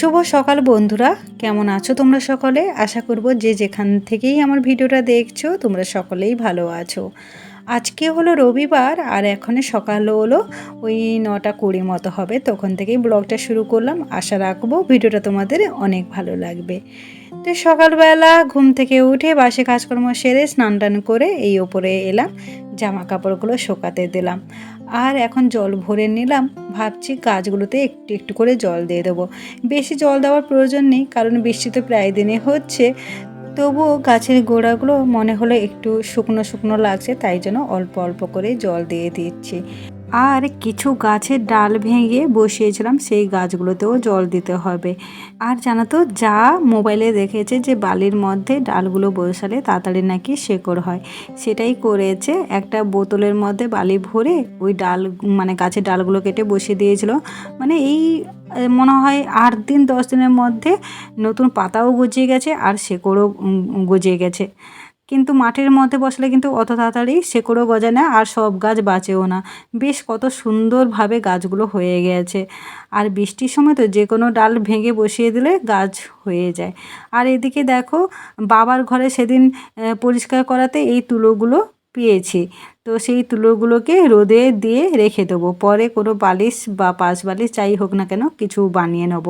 শুভ সকাল বন্ধুরা। কেমন আছো তোমরা সকলে? আশা করব যে যেখান থেকেই আমার ভিডিওটা দেখছ, তোমরা সকলেই ভালো আছো। আজকে হলো রবিবার আর এখনে সকাল হলো ওই নটা কুড়ি মতো হবে। তখন থেকেই ব্লগটা শুরু করলাম। আশা রাখব ভিডিওটা তোমাদের অনেক ভালো লাগবে। তো সকালবেলা ঘুম থেকে উঠে বাসে কাজকর্ম সেরে স্নান টান করে এই ওপরে এলাম। জামা কাপড়গুলো শোকাতে দিলাম। আর এখন জল ভরে নিলাম। ভাবছি গাছগুলোতে একটু একটু করে জল দিয়ে দেবো। বেশি জল দেওয়ার প্রয়োজন নেই, কারণ বৃষ্টি তো প্রায় দিনে হচ্ছে। তবুও গাছের গোড়াগুলো মনে হলো একটু শুকনো শুকনো লাগছে, তাই জন্য অল্প অল্প করে জল দিয়ে দিচ্ছি। আর কিছু গাছের ডাল ভেঙে বসিয়েছিলাম, সেই গাছগুলোতেও জল দিতে হবে। আর জানো তো যা মোবাইলে দেখেছে যে বালির মধ্যে ডালগুলো বসালে তাড়াতাড়ি নাকি শেকড় হয়। সেটাই করেছে, একটা বোতলের মধ্যে বালি ভরে ওই ডাল মানে গাছের ডালগুলো কেটে বসিয়ে দিয়েছিল। মানে এই মনে হয় আট দিন, দশ দিনের মধ্যে নতুন পাতাও গজিয়ে গেছে আর শেকড়ও গজিয়ে গেছে। কিন্তু মাটির মধ্যে বসলে কিন্তু অত তাড়াতাড়ি শেকড়ও গজায় না আর সব গাছ বাঁচেও না। বেশ কত সুন্দরভাবে গাছগুলো হয়ে গেছে। আর বৃষ্টির সময় তো যে কোনো ডাল ভেঙে বসিয়ে দিলে গাছ হয়ে যায়। আর এদিকে দেখো, বাবার ঘরে সেদিন পরিষ্কার করাতে এই তুলোগুলো পেয়েছি। তো সেই তুলোগুলোকে রোদে দিয়ে রেখে দেবো। পরে কোনো বালিশ বা পাশ বালিশ যাই হোক না কেন, কিছু বানিয়ে নেব।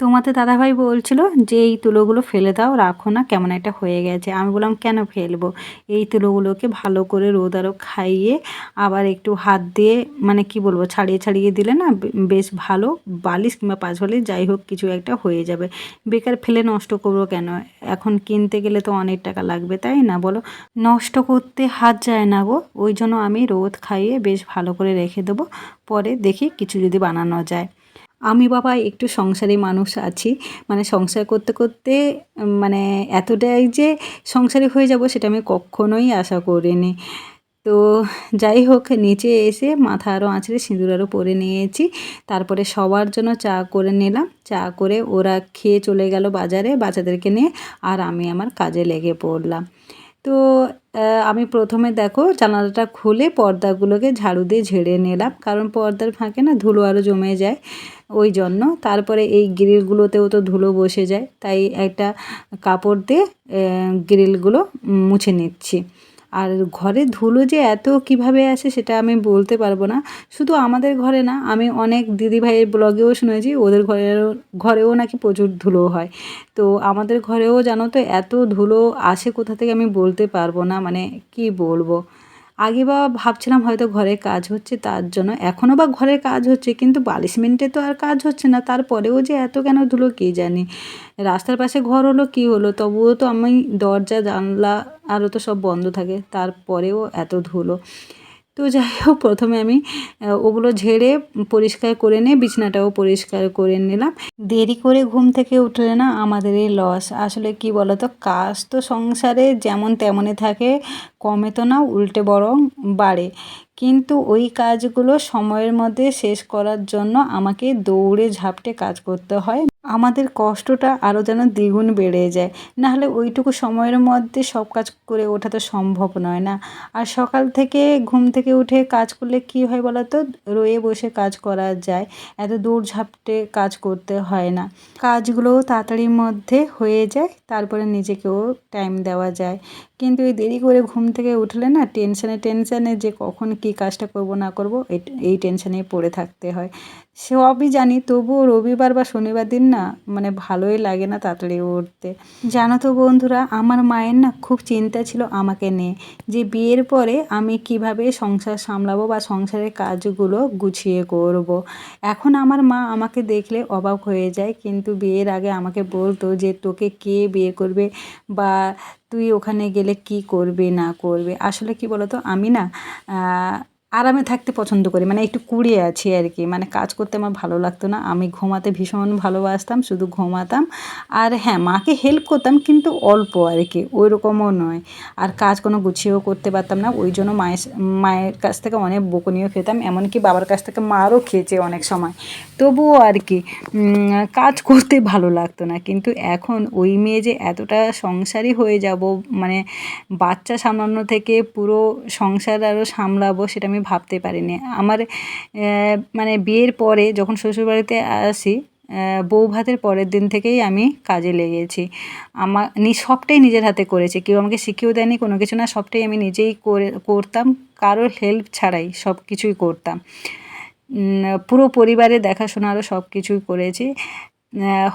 তোমাদের দাদাভাই বলছিল যে, এই তুলোগুলো ফেলে দাও, রাখো না, কেমন একটা হয়ে গেছে। আমি বললাম, কেন ফেলব? এই তুলোগুলোকে ভালো করে রোদ আরও খাইয়ে আবার একটু হাত দিয়ে মানে কি বলব, ছাড়িয়ে ছাড়িয়ে দিলে না বেশ ভালো বালিশ কিংবা পাঁচ বালিশ যাই হোক কিছু একটা হয়ে যাবে। বেকার ফেলে নষ্ট করব কেন? এখন কিনতে গেলে তো অনেক টাকা লাগবে, তাই না বলো? নষ্ট করতে হাত যায় না গো, ওই জন্য আমি রোদ খাইয়ে বেশ ভালো করে রেখে দেবো। পরে দেখি কিছু যদি বানানো যায়। আমি বাবা একটু সংসারী মানুষ আছি। মানে সংসার করতে করতে মানে এতটাই যে সংসারী হয়ে যাব সেটা আমি কখনোই আশা করিনি। তো যাই হোক, নিচে এসে মাথা আরও আঁচড়ে সিঁদুর আরও পরে নিয়েছি। তারপরে সবার জন্য চা করে নিলাম। চা করে ওরা খেয়ে চলে গেল বাজারে। বাচ্চাদেরকে নিয়ে আর আমি আমার কাজে লেগে পড়লাম। তো আমি প্রথমে দেখো জানালাটা খুলে পর্দাগুলোকে ঝাড়ু দিয়ে ঝেড়ে নিলাম। কারণ পর্দার ফাঁকে না ধুলো আরও জমে যায় ওই জন্য। তারপরে এই গ্রিলগুলোতেও তো ধুলো বসে যায়। তাই একটা কাপড় দিয়ে গ্রিলগুলো মুছে নিচ্ছি। আর ঘরে ধুলো যে এত কীভাবে আসে সেটা আমি বলতে পারব না। শুধু আমাদের ঘরে না, আমি অনেক দিদিভাইয়ের ব্লগেও শুনেছি, ওদের ঘরেও ঘরেও নাকি প্রচুর ধুলো হয়। তো আমাদের ঘরেও জানো তো এত ধুলো আসে কোথা থেকে আমি বলতে পারব না মানে কি বলব? আগে বা ভাবছিলাম হয়তো ঘরে কাজ হচ্ছে তার জন্য এখনও বা ঘরে কাজ হচ্ছে, কিন্তু বালিশ মিনিটে তো আর কাজ হচ্ছে না, তারপরেও যে এত কেন ধুলো কে জানি? রাস্তার পাশে ঘর হলো, কি হলো? তবুও তো আমি দরজা, জানলা আরও তো সব বন্ধ থাকে, তারপরেও এত ধুলো। তো যাই হোক প্রথমে আমি ওগুলো ঝেড়ে পরিষ্কার করে নিয়ে, বিছনাটাও পরিষ্কার করে নিলাম। দেরি করে ঘুম থেকে উঠলে না আমাদের এই লস আসলে কি বলতো, কাজ তো সংসারে যেমন তেমনই থাকে কমে তো না, উল্টে বরং বাড়ে। কিন্তু ওই কাজগুলো সময়ের মধ্যে শেষ করার জন্য আমাকে দৌড়ে ঝাপটে কাজ করতে হয়। আমাদের কষ্টটা আরও যেন দ্বিগুণ বেড়ে যায়। নাহলে ওইটুকু সময়ের মধ্যে সব কাজ করে ওঠা তো সম্ভব নয় না। আর সকাল থেকে ঘুম থেকে উঠে কাজ করলে কি হয় বলো তো রয়ে বসে কাজ করা যায়। এত দৌড় ঝাপটে কাজ করতে হয় না। কাজগুলোও তাড়াতাড়ির মধ্যে হয়ে যায়, তারপরে নিজেকেও টাইম দেওয়া যায়। কিন্তু এই দেরি করে ঘুম থেকে উঠলে না টেনশানে টেনশানে যে কখন কী কাজটা করব, না করব এই টেনশানেই পড়ে থাকতে হয় সবই জানি, তবুও রবিবার বা শনিবার দিন না মানে ভালোই লাগে না তাড়াতাড়ি উঠতে জানো তো বন্ধুরা, আমার মায়ের না খুব চিন্তা ছিল আমাকে নিয়ে, যে বিয়ের পরে আমি কীভাবে সংসার সামলাবো বা সংসারের কাজগুলো গুছিয়ে করব। এখন আমার মা আমাকে দেখলে অবাক হয়ে যায়, কিন্তু বিয়ের আগে আমাকে বলতো যে তোকে কে বিয়ে করবে বা তুই ওখানে গেলে কি করবে না করবে? আসলে কি বলতো? আমি না আরামে থাকতে পছন্দ করি। মানে একটু কুড়িয়ে আছি আর কি। মানে কাজ করতে আমার ভালো লাগতো না। আমি ঘুমাতে ভীষণ ভালোবাসতাম, শুধু ঘুমাতাম। আর হ্যাঁ মাকে হেল্প করতাম কিন্তু অল্প আর কি। ওই রকমও নয়। আর কাজ কোনো গুছিয়েও করতে পারতাম না। ওই জন্য মায়ের মায়ের কাছ থেকে অনেক বকুনিও খেতাম। এমনকি বাবার কাছ থেকে মারও খেয়েছে অনেক সময়। তবুও আর কি কাজ করতে ভালো লাগতো না। কিন্তু এখন ওই মেয়ে যে এতটা সংসারই হয়ে যাব মানে বাচ্চা সামলানো থেকে পুরো সংসার আরও সামলাবো, সেটা আমি ভাবতে পারিনি। আমার মানে বিয়ের পরে যখন শ্বশুরবাড়িতে আসি বউ ভাতের পরের দিন থেকেই আমি কাজে লেগেছি। আমার নি, সবটাই নিজের হাতে করেছি। কেউ আমাকে শিখিয়েও দেয়নি, কোনো কিছু না, সবটাই আমি নিজেই করে, করতাম। কারোর হেল্প ছাড়াই সব কিছুই করতাম। পুরো পরিবারের দেখাশোনারও সব কিছুই করেছি।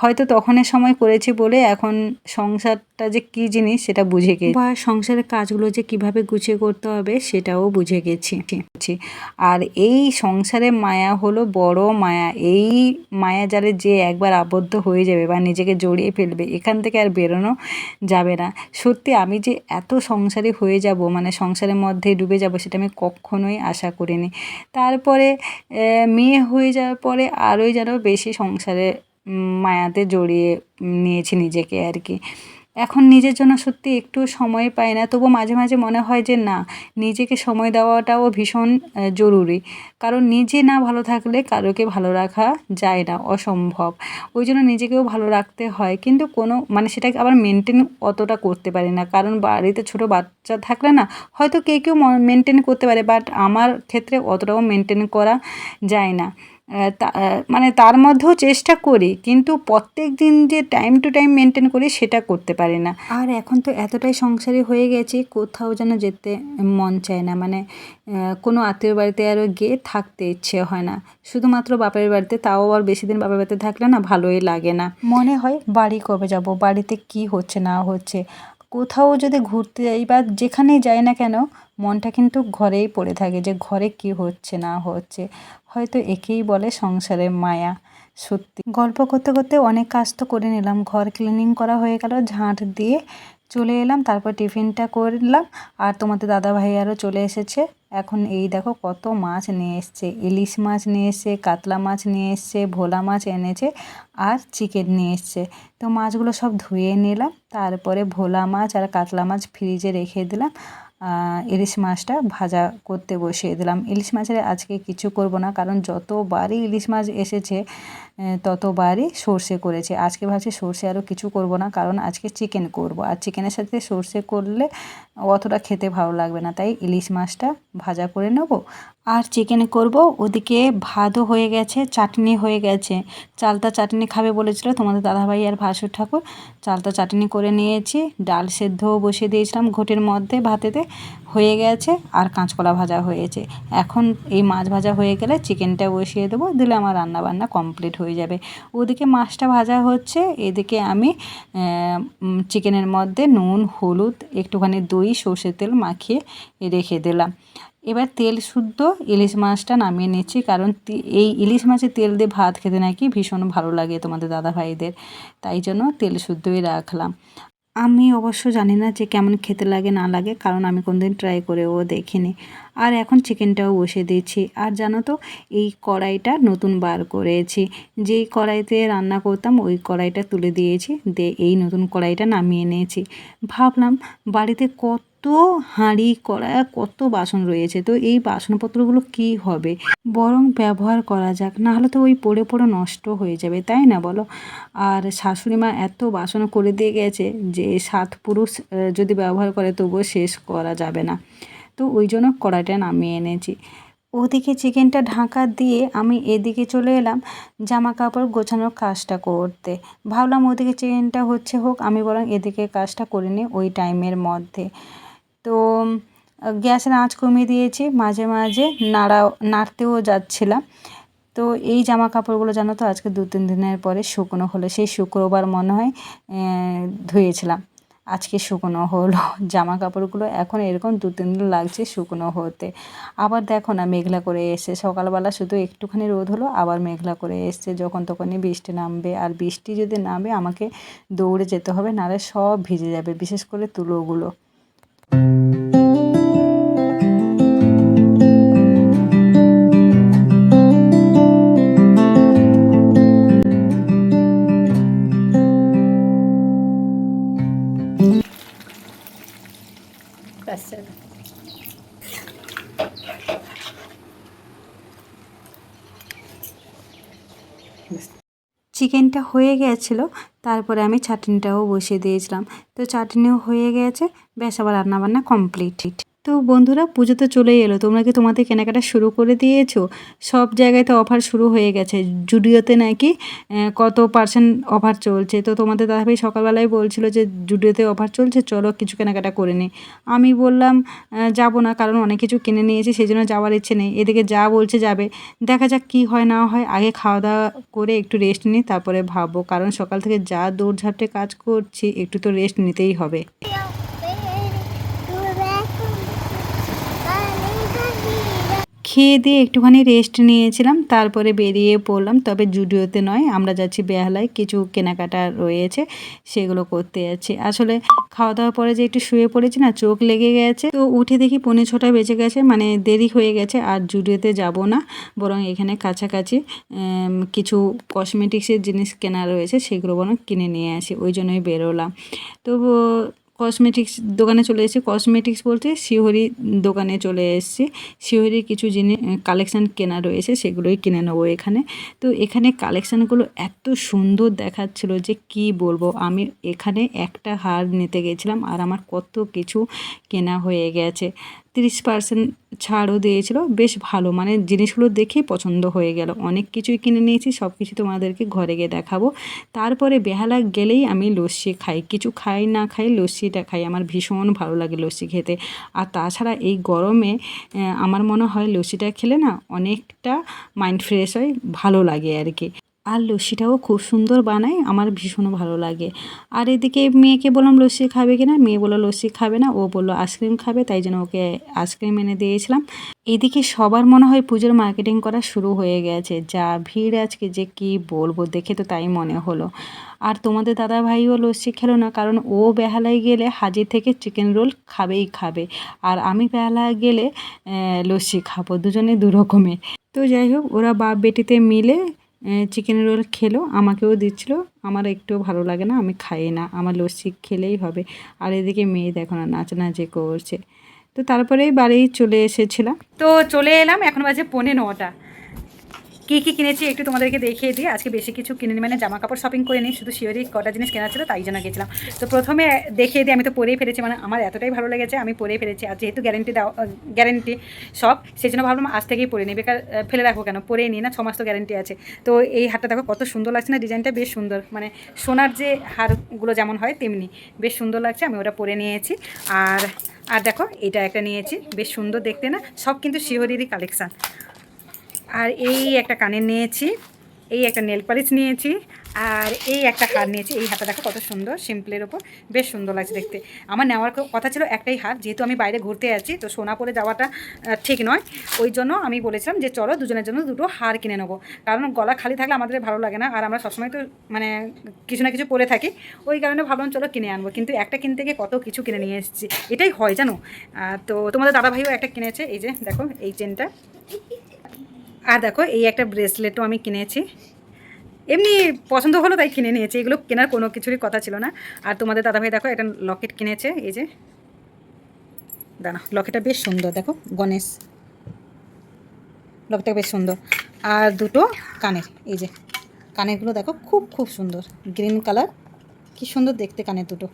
হয়তো তখনের সময় করেছি বলে এখন সংসারটা যে কী জিনিস সেটা বুঝে গেছি। বা সংসারের কাজগুলো যে কীভাবে গুছিয়ে করতে হবে সেটাও বুঝে গেছি। আর এই সংসারে মায়া হলো বড় মায়া। এই মায়া জালে যে একবার আবদ্ধ হয়ে যাবে বা নিজেকে জড়িয়ে ফেলবে, এখান থেকে আর বেরোনো যাবে না। সত্যি আমি যে এত সংসারে হয়ে যাব মানে সংসারের মধ্যে ডুবে যাব সেটা আমি কখনোই আশা করিনি। তারপরে মেয়ে হয়ে যাওয়ার পরে আরোই যেন বেশি সংসারে মায়াতে জড়িয়ে নিয়েছি নিজেকে আর কি। এখন নিজের জন্য সত্যি একটু সময় পাই না তবু মাঝে মাঝে মনে হয় যে না, নিজেকে সময় দেওয়াটাও ভীষণ জরুরি। কারণ নিজে না ভালো থাকলে কারোকে ভালো রাখা যায় না, অসম্ভব। ওই জন্য নিজেকেও ভালো রাখতে হয়, কিন্তু কোনো মানে সেটাকে আবার মেনটেন অতটা করতে পারি না। কারণ বাড়িতে ছোট বাচ্চা থাকলে না, হয়তো কেউ কেউ মেনটেন করতে পারে বাট আমার ক্ষেত্রে অতটাও মেনটেন করা যায় না। মানে তার মধ্যেও চেষ্টা করি কিন্তু প্রত্যেক দিন যে টাইম টু টাইম মেনটেন করি সেটা করতে পারি না। আর এখন তো এতটাই সংসারী হয়ে গেছি কোথাও যেন যেতে মন চায় না। মানে কোনো আত্মীয় বাড়িতে আরও গিয়ে থাকতে ইচ্ছে হয় না। শুধুমাত্র বাপের বাড়িতে তাও আবার বেশি দিন বাপের বাড়িতে থাকলে না ভালোই লাগে না। মনে হয় বাড়ি কবে যাব? বাড়িতে কি হচ্ছে না হচ্ছে? কোথাও যদি ঘুরতে যাই বা যেখানেই যাই না কেন, মনটা কিন্তু ঘরেই পড়ে থাকে যে ঘরে কি হচ্ছে, না হচ্ছে। হয়তো একেই বলে সংসারের মায়া, সত্যি। গল্প করতে করতে অনেক কাজ তো করে নিলাম, ঘর ক্লিনিং করা হয়ে গেল, ঝাঁট দিয়ে চলে এলাম, তারপর টিফিনটা করলাম, আর তোমাদের দাদা ভাই আরও চলে এসেছে। এখন এই দেখো কত মাছ নিয়ে এসছে, ইলিশ মাছ নিয়ে এসছে, কাতলা মাছ নিয়ে এসছে, ভোলা মাছ এনেছে আর চিকেন নিয়ে এসছে। তো মাছগুলো সব ধুয়ে নিলাম, তারপরে ভোলা মাছ আর কাতলা মাছ ফ্রিজে রেখে দিলাম ইলিশ মাছটা ভাজা করতে বসিয়ে দিলাম। ইলিশ মাছের আজকে কিছু করব না, কারণ যতবারই ইলিশ মাছ এসেছে ততবারই সর্ষে করেছে। আজকে ভাবছি সর্ষে আরও কিছু করব না, কারণ আজকে চিকেন করব। আর চিকেনের সাথে সর্ষে করলে অতটা খেতে ভালো লাগবে না। তাই ইলিশ মাছটা ভাজা করে নেব। আর চিকেন করব। ওদিকে ভাতও হয়ে গেছে, চাটনি হয়ে গেছে। চালতা চাটনি খাবে বলেছিল তোমাদের দাদাভাই আর ভাসুর ঠাকুর। চালতা চাটনি করে নিয়েছি। ডাল সেদ্ধও বসিয়ে দিয়েছিলাম ঘটির মধ্যে ভাতেতে। হয়ে গেছে। আর কাঁচকলা ভাজা হয়েছে। এখন এই মাছ ভাজা হয়ে গেলে চিকেনটা বসিয়ে দেবো। দিলে আমার রান্না বান্না কমপ্লিট হয়ে যাবে। ওদিকে মাছটা ভাজা হচ্ছে, এদিকে আমি চিকেনের মধ্যে নুন, হলুদ, একটুখানি দই, সর্ষের তেল মাখিয়ে রেখে দিলাম। এবার তেল শুদ্ধ ইলিশ মাছটা নামিয়ে নিচ্ছি, কারণ এই ইলিশ মাছের তেল দিয়ে ভাত খেতে নাকি ভীষণ ভালো লাগে তোমাদের দাদা ভাইদের তাই জন্য তেল শুদ্ধই রাখলাম। আমি অবশ্য জানি না যে কেমন খেতে লাগে, না লাগে, কারণ আমি কোনদিন ট্রাই করেও দেখিনি। আর এখন চিকেনটাও বসে দিয়েছি। আর জানো তো, এই কড়াইটা নতুন বার করেছি। যেই কড়াইতে রান্না করতাম, ওই কড়াইটা তুলে দিয়েছি। দিয়ে এই নতুন কড়াইটা নামিয়ে নিয়েছি। ভাবলাম, বাড়িতে কত হাঁড়ি কড়া কত বাসন রয়েছে, তো এই বাসনপত্রগুলো কি হবে? বরং ব্যবহার করা যাক না হলে তো ওই পড়ে পড়ে নষ্ট হয়ে যাবে, তাই না বলো? আর শাশুড়ি মা এত বাসন করে দিয়ে গেছে যে সাত পুরুষ যদি ব্যবহার করে তবুও শেষ করা যাবে না। তো ওই জন্য কড়াইটা নামিয়ে এনেছি। ওদিকে চিকেনটা ঢাকা দিয়ে আমি এদিকে চলে এলাম জামা কাপড় গোছানোর কাজটা করতে। ভাবলাম ওদিকে চিকেনটা হচ্ছে হোক, আমি বরং এদিকে কাজটা করে নিই ওই টাইমের মধ্যে। তো গ্যাসের আঁচ কমিয়ে দিয়েছি, মাঝে মাঝে নাড়া নাড়তেও যাচ্ছিলাম। তো এই জামা কাপড়গুলো জানো তো, আজকে দু তিন দিনের পরে শুকনো হলো, সেই শুক্রবার মনে হয় ধুয়েছিলাম। আজকে শুকনো হলো জামা কাপড়গুলো এখন এরকম দু তিন দিন লাগছে শুকনো হতে। আবার দেখো না, মেঘলা করে এসছে। সকালবেলা শুধু একটুখানি রোদ হলো, আবার মেঘলা করে এসছে। যখন তখনই বৃষ্টি নামবে, আর বৃষ্টি যদি নামে, আমাকে দৌড়ে যেতে হবে, নাহলে সব ভিজে যাবে, বিশেষ করে তুলোগুলো। চিকেনটা হয়ে গেছিল। তারপরে আমি চাটনিটাও বসিয়ে দিয়েছিলাম। তো চাটনিও হয়ে গেছে ব্যাস আবার রান্নাবান্না কমপ্লিট তো বন্ধুরা পুজো তো চলেই এলো। তোমরা কি তোমাদের কেনাকাটা শুরু করে দিয়েছ? সব জায়গায় তো অফার শুরু হয়ে গেছে। জুডিওতে নাকি কত পার্সেন্ট অফার চলছে? তো তোমাদের দাদাভাই সকালবেলায় বলছিল যে, জুডিওতে অফার চলছে, চলো কিছু কেনাকাটা করে নিই আমি বললাম যাব না, কারণ অনেক কিছু কিনে নিয়েছি সেই জন্য যাওয়ার ইচ্ছে নেই। এদিকে যা বলছে যাবে। দেখা যাক কি হয়, না হয়, আগে খাওয়া দাওয়া করে একটু রেস্ট নিই তারপরে ভাববো। কারণ সকাল থেকে যা দৌড়ঝাপটে কাজ করছি, একটু তো রেস্ট নিতেই হবে। খেয়ে দিয়ে একটুখানি রেস্ট নিয়েছিলাম, তারপরে বেরিয়ে পড়লাম। তবে জুডিওতে নয়, আমরা যাচ্ছি বেহালায়, কিছু কেনাকাটা রয়েছে, সেগুলো করতে যাচ্ছি। আসলে খাওয়া দাওয়ার পরে যে একটু শুয়ে পড়েছি না, চোখ লেগে গেছে। তো উঠে দেখি পৌনে ছটা বেজে গেছে মানে দেরি হয়ে গেছে, আর জুডিওতে যাব না। বরং এখানে কাছাকাছি কিছু কসমেটিক্সের জিনিস কেনা রয়েছে, সেগুলো বরং কিনে নিয়ে আসি, ওই জন্যই বেরোলাম। তো কসমেটিক্স দোকানে চলে এসেছি। কসমেটিক্স বলতে শিহরি দোকানে চলে এসেছি। শিহরির কিছু জিনিস কালেকশান কেনা রয়েছে, সেগুলোই কিনে নেব এখানে। তো এখানে কালেকশানগুলো এত সুন্দর দেখাচ্ছিল যে কি বলব? আমি এখানে একটা হার নিতে গেছিলাম আর আমার কত কিছু কেনা হয়ে গেছে। তিরিশ পার্সেন্ট ছাড়ও দিয়েছিল। বেশ ভালো মানে জিনিসগুলো দেখেই পছন্দ হয়ে গেল। অনেক কিছুই কিনে নিয়েছি সব কিছু তোমাদেরকে ঘরে গিয়ে দেখাবো। তারপরে বেহালা গেলেই আমি লস্যি খাই। কিছু খাই না খাই লস্যিটা খাই। আমার ভীষণ ভালো লাগে লস্যি খেতে। আর তাছাড়া এই গরমে আমার মনে হয় লস্যিটা খেলে না অনেকটা মাইন্ড ফ্রেশ হয়, ভালো লাগে আর কি। আর লস্যিটাও খুব সুন্দর বানায়, আমার ভীষণ ভালো লাগে। আর এদিকে মেয়েকে বললাম, লস্যি খাবে কি না? মেয়ে বলল, লস্যি খাবে না। ও বলল, আইসক্রিম খাবে। তাই জন্য ওকে আইসক্রিম এনে দিয়েছিলাম। এদিকে সবার মনে হয় পুজোর মার্কেটিং করা শুরু হয়ে গেছে। যা ভিড় আজকে যে কি বলব, দেখে তো তাই মনে হলো। আর তোমাদের দাদা ভাইও লস্যি খেলো না, কারণ ও বেহালায় গেলে হাজির থেকে চিকেন রোল খাবেই খাবে। আর আমি বেহালায় গেলে লস্যি খাব দুজনে দু রকমের তো যাই হোক, ওরা বাপ বেটিতে মিলে চিকেন রোল খেলো, আমাকেও দিচ্ছিল। আমার একটুও ভালো লাগে না, আমি খাই না, আমার লস্যি খেলেই হবে। আর এদিকে মেয়ে দেখো না, নাচানাচি করছে। তো তারপরেই বাড়ি চলে এসেছিলাম। তো চলে এলাম, এখন বাজে পৌনে নটা। কী কী কিনেছি একটু তোমাদেরকে দেখিয়ে দিই। আজকে বেশি কিছু কিনে মানে জামা কাপড় শপিং করে নিই শুধু শিওরি কটা জিনিস কেনা ছিল, তাই জন্য গেছিলাম। তো প্রথমে দেখিয়ে দিই, আমি তো পরেই ফেলেছি মানে আমার এতটাই ভালো লেগেছে, আমি পরেই ফেলেছি। আর যেহেতু গ্যারেন্টি দাও গ্যারেন্টি সব, সেই জন্য ভাবলাম আজ থেকেই পরে নিই। বেকার ফেলে রাখব কেন? পরে নিই না, ছ মাস তো গ্যারেন্টি আছে। তো এই হারটা দেখো, কত সুন্দর লাগছে না ডিজাইনটা বেশ সুন্দর। মানে সোনার যে হারগুলো যেমন হয়, তেমনি। বেশ সুন্দর লাগছে, আমি ওটা পরে নিয়েছি। আর আর দেখো, এটা একটা নিয়েছি, বেশ সুন্দর দেখতে না, সব কিন্তু শিহরিরই কালেকশান আর এই একটা কানের নিয়েছি, এই একটা নেল পালিশ নিয়েছি, আর এই একটা হার নিয়েছি। এই হারটা দেখো কত সুন্দর, সিম্পলের ওপর। বেশ সুন্দর লাগছে দেখতে। আমার নেওয়ার কথা ছিল একটাই হার, যেহেতু আমি বাইরে ঘুরতে আছি, তো সোনা পরে যাওয়াটা ঠিক নয়। ওই জন্য আমি বলেছিলাম যে চলো দুজনের জন্য দুটো হার কিনে নেব। কারণ গলা খালি থাকলে আমাদের ভালো লাগে না, আর আমরা সবসময় তো মানে কিছু না কিছু পরে থাকি। ওই কারণে ভাবলাম চলো কিনে আনব। কিন্তু একটা কিনতে গিয়ে কত কিছু কিনে নিয়ে এসেছি। এটাই হয় জানো? তো তোমাদের দাদা ভাইও একটা কিনেছে, এই যে দেখো, এই চেনটা। আর দেখো, এই একটা ব্রেসলেটও আমি কিনেছি। এমনি পছন্দ হলো তাই কিনে নিয়েছি। এগুলো কেনার কোনো কিছুরই কথা ছিল না। আর তোমাদের দাদাভাই দেখো, একটা লকেট কিনেছে, এই যে। দাঁড়া লকেটটা বেশ সুন্দর, দেখো, গণেশ। লকেটটা বেশ সুন্দর। আর দুটো কানের, এই যে। কানেরগুলো দেখো, খুব খুব সুন্দর। গ্রিন কালার কি সুন্দর দেখতে কানের দুটো।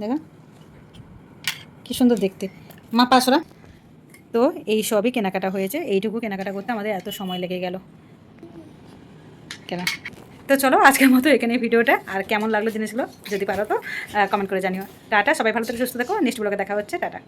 দেখো, কি সুন্দর দেখতে। মা পাশরা তো এই সবই কেনাকাটা হয়েছে। এইটুকু কেনাকাটা করতে আমাদের এত সময় লেগে গেল। কেন। তো চলো আজকের মতো এখানে ভিডিওটা। আর কেমন লাগল জিনিসগুলো যদি পারো তো কমেন্ট করে জানিও। টাটা, সবাই ভালো থেকে, সুস্থ থাকো। নেক্সট ব্লগে দেখা হচ্ছে। টাটা।